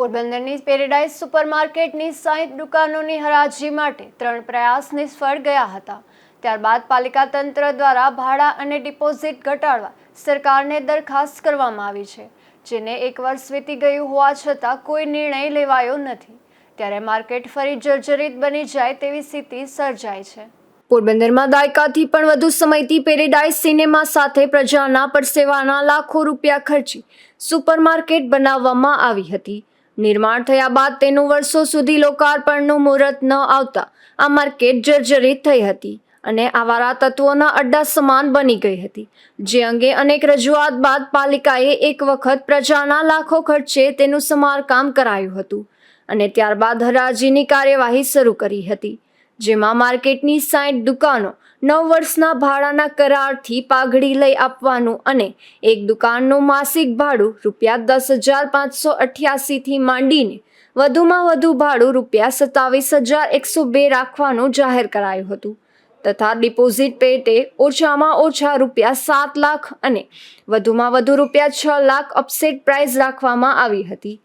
પોરબંદરની પેરેડાઇઝ સુપરમાર્કેટની સાહીઠ દુકાનોની હરાજી માટે ત્રણ પ્રયાસ નિષ્ફળ ગયા હતા. ત્યારબાદ પાલિકા તંત્ર દ્વારા ભાડા અને ડિપોઝિટ ઘટાડવા સરકારને દરખાસ્ત કરવામાં આવી છે, જેને એક વર્ષ વીતી ગયું હોવા છતાં કોઈ નિર્ણય લેવાયો નથી. ત્યારે માર્કેટ ફરી જર્જરિત બની જાય તેવી સ્થિતિ સર્જાય છે. પોરબંદરમાં દાયકાથી પણ વધુ સમયથી પેરેડાઇઝ સિનેમા સાથે પ્રજાના પરસેવાના લાખો રૂપિયા ખર્ચી સુપરમાર્કેટ બનાવવામાં આવી હતી. નિર્માણ થયા બાદ તેનું વર્ષો સુધી લોકાર્પણનું મુહૂર્ત ન આવતા આ માર્કેટ જર્જરિત થઈ હતી અને આવારા તત્વોના અડ્ડા સમાન બની ગઈ હતી. જે અંગે અનેક રજૂઆત બાદ પાલિકાએ એક વખત પ્રજાના લાખો ખર્ચે તેનું સમારકામ કરાયું હતું અને ત્યારબાદ હરાજીની કાર્યવાહી શરૂ કરી હતી. જેમાં માર્કેટની સાઠ દુકાનો નવ વર્ષના ભાડાના કરારથી પાઘડી લઈ આપવાનું અને એક દુકાનનું માસિક ભાડું રૂપિયા દસ હજાર પાંચસો અઠ્યાસીથી માંડીને વધુમાં વધુ ભાડું રૂપિયા સત્તાવીસ હજાર એકસો બે રાખવાનું જાહેર કરાયું હતું. તથા ડિપોઝિટ પેટે ઓછામાં ઓછા રૂપિયા સાત લાખ અને વધુમાં વધુ રૂપિયા છ લાખ અપસેટ પ્રાઇઝ રાખવામાં આવી હતી.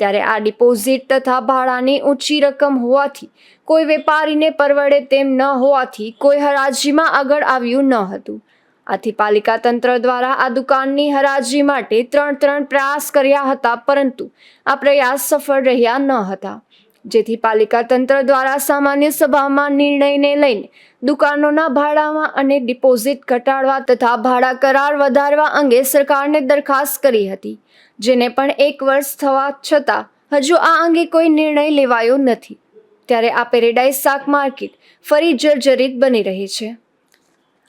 ત્યારે આ ડિપોઝિટ તથા ભાડાની ઊંચી રકમ હોવાથી કોઈ વેપારીને પરવડે તેમ ન હોવાથી કોઈ હરાજીમાં આગળ આવ્યું ન હતું. આથી પાલિકા તંત્ર દ્વારા આ દુકાનની હરાજી માટે ત્રણ ત્રણ પ્રયાસ કર્યા હતા, પરંતુ આ પ્રયાસ સફળ રહ્યા ન હતા. જેથી પાલિકા તંત્ર દ્વારા સામાન્ય સભામાં નિર્ણયને લઈને દુકાનોના ભાડામાં અને ડિપોઝિટ ઘટાડવા તથા ભાડા કરાર વધારવા અંગે સરકારને દરખાસ્ત કરી હતી, જેને પણ એક વર્ષ થવા છતાં હજુ આ અંગે કોઈ નિર્ણય લેવાયો નથી. ત્યારે આ પેરેડાઇઝ શાક માર્કેટ ફરી જર્જરિત બની રહી છે.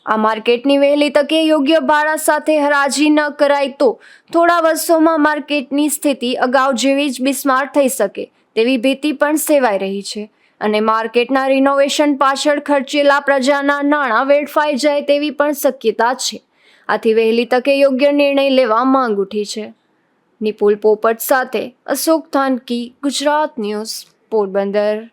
આ માર્કેટની વહેલી તકે યોગ્ય ભાડા સાથે હરાજી ન કરાય તો થોડા વર્ષોમાં માર્કેટની સ્થિતિ અગાઉ જેવી જ બિસ્માર થઈ શકે તેવી ભીતિ પણ સેવાઈ રહી છે. અને માર્કેટના રિનોવેશન પાછળ ખર્ચેલા પ્રજાના નાણાં વેડફાઈ જાય તેવી પણ શક્યતા છે. આથી વહેલી તકે યોગ્ય નિર્ણય લેવા માંગ ઉઠી છે. નિપુલ પોપટ સાથે અશોક થાનકી, ગુજરાત ન્યૂઝ, પોરબંદર.